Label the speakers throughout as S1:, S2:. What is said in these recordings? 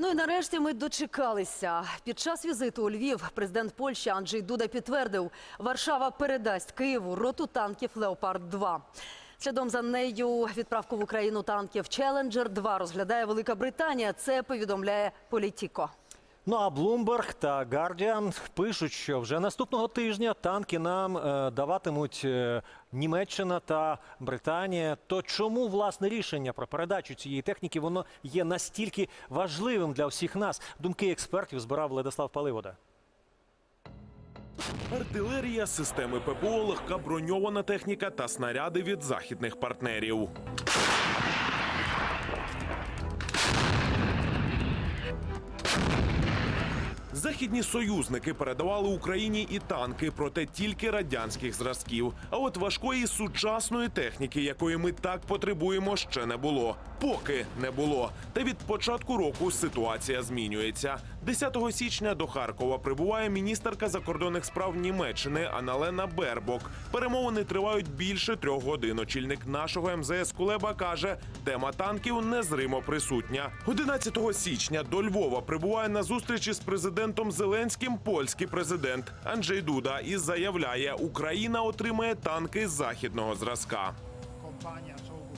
S1: Ну і нарешті ми дочекалися. Під час візиту у Львів президент Польщі Анджей Дуда підтвердив, Варшава передасть Києву роту танків Леопард 2 Слідом за нею відправку в Україну танків Челенджер 2 розглядає Велика Британія. Це повідомляє Політіко.
S2: Ну а Bloomberg та Guardian пишуть, що вже наступного тижня танки нам е, даватимуть е, Німеччина та Британія. То чому власне рішення про передачу цієї техніки воно є настільки важливим для всіх нас? Думки експертів збирав Владислав Паливода.
S3: Артилерія, системи ППО, легка броньована техніка та снаряди від західних партнерів. Західні союзники передавали Україні і танки, проте тільки радянських зразків. А от важкої сучасної техніки, якої ми так потребуємо, ще не було. Поки не було. Та від початку року ситуація змінюється. 10 січня до Харкова прибуває міністерка закордонних справ Німеччини Аналена Бербок. Перемовини тривають більше трьох годин. Очільник нашого МЗС Кулеба каже, тема танків незримо присутня. 11 січня до Львова прибуває на зустрічі з президентом Зеленським польський президент Анджей Дуда і заявляє, Україна отримає танки західного зразка.
S4: компанія «Цовбур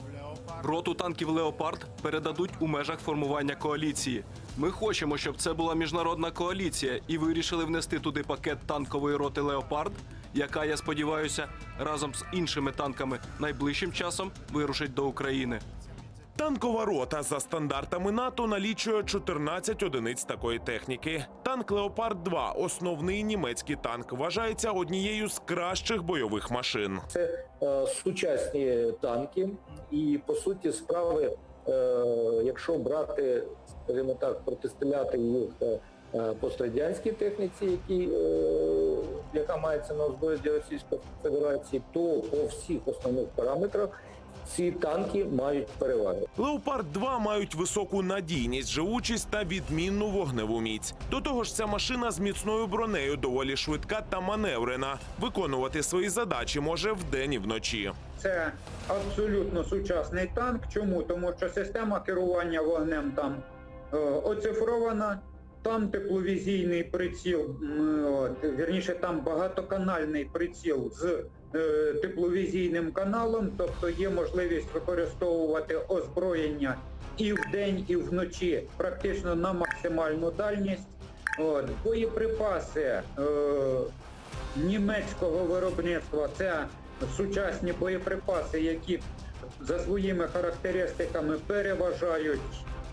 S5: Роту танків Леопард передадуть у межах формування коаліції. Ми хочемо, щоб це була міжнародна коаліція, і вирішили внести туди пакет танкової роти Леопард, яка, я сподіваюся, разом з іншими танками найближчим часом вирушить до України.
S3: Танкова рота за стандартами НАТО налічує 14 одиниць такої техніки. Танк Леопард 2 основний німецький танк, вважається однією з кращих бойових машин.
S6: Це е, сучасні танки, і по суті справи, е, якщо брати, скажімо так, протистояти їх е, е, пострадянській техніці, які, е, яка мається на озброєнні Російської Федерації, то по всіх основних параметрах ці танки мають перевагу.
S3: Леопард 2 мають високу надійність, живучість та відмінну вогневу міць. До того ж, ця машина з міцною бронею доволі швидка та маневрена. Виконувати свої задачі може вдень і вночі.
S7: Це абсолютно сучасний танк. Чому? Тому що система керування вогнем там е, оцифрована, там тепловізійний приціл, от, вірніше, там багатоканальний приціл з е, тепловізійним каналом, тобто є можливість використовувати озброєння і вдень, і вночі, практично на максимальну дальність. От, боєприпаси е, німецького виробництва це сучасні боєприпаси, які за своїми характеристиками переважають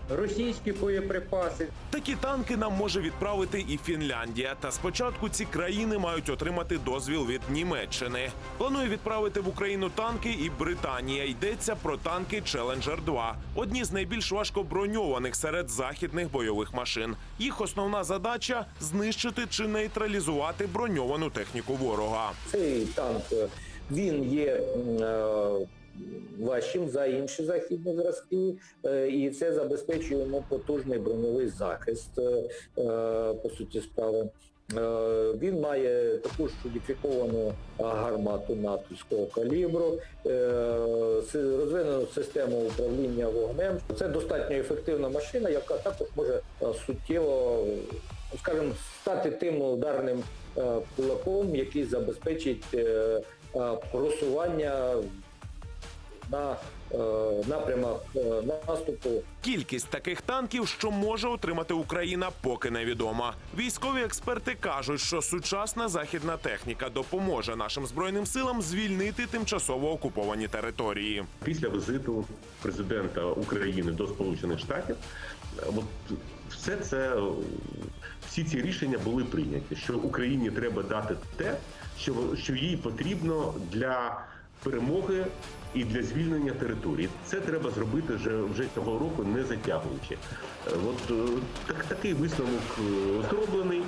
S7: російські боєприпаси.
S3: Такі танки нам може відправити і Фінляндія. Та спочатку ці країни мають отримати дозвіл від Німеччини. Планує відправити в Україну танки і Британія. Йдеться про танки Челенджер 2 одні з найбільш важкоброньованих серед західних бойових машин. Їх основна задача знищити чи нейтралізувати броньовану техніку ворога.
S6: Цей танк він є е, важчим за інші західні зразки, е, і це забезпечує йому потужний броньовий захист, е, е, по суті справи. Він має таку ж модифіковану а, гармату натовського калібру, розвинену систему управління вогнем. Це достатньо ефективна машина, яка також може суттєво, скажімо, стати тим ударним кулаком, який забезпечить просування на е, напрямах е, наступу
S3: Кількість таких танків, що може отримати Україна, поки невідома. Військові експерти кажуть, що сучасна західна техніка допоможе нашим збройним силам звільнити тимчасово окуповані території.
S8: Після візиту президента України до Сполучених Штатів, е, от все це всі ці рішення були прийняті, що Україні треба дати те, що, що їй потрібно для перемоги і для звільнення території. Це треба зробити вже, вже цього року, не затягуючи. Е, От е, так, такий висновок е, зроблений.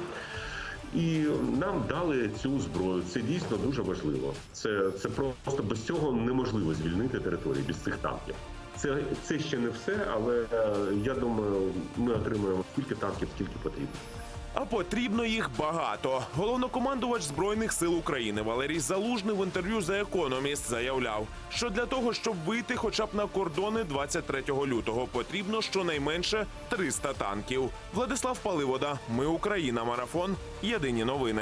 S8: І нам дали цю зброю. Це дійсно дуже важливо. Це, це просто без цього неможливо звільнити територію без цих танків. Це, це ще не все, але я думаю, ми отримаємо стільки танків, скільки потрібно.
S3: А потрібно їх багато. Головнокомандувач збройних сил України Валерій Залужний в інтерв'ю за економіст заявляв, що для того, щоб вийти хоча б на кордони 23 лютого, потрібно щонайменше 300 танків. Владислав Паливода. Ми Україна. Марафон. Єдині новини.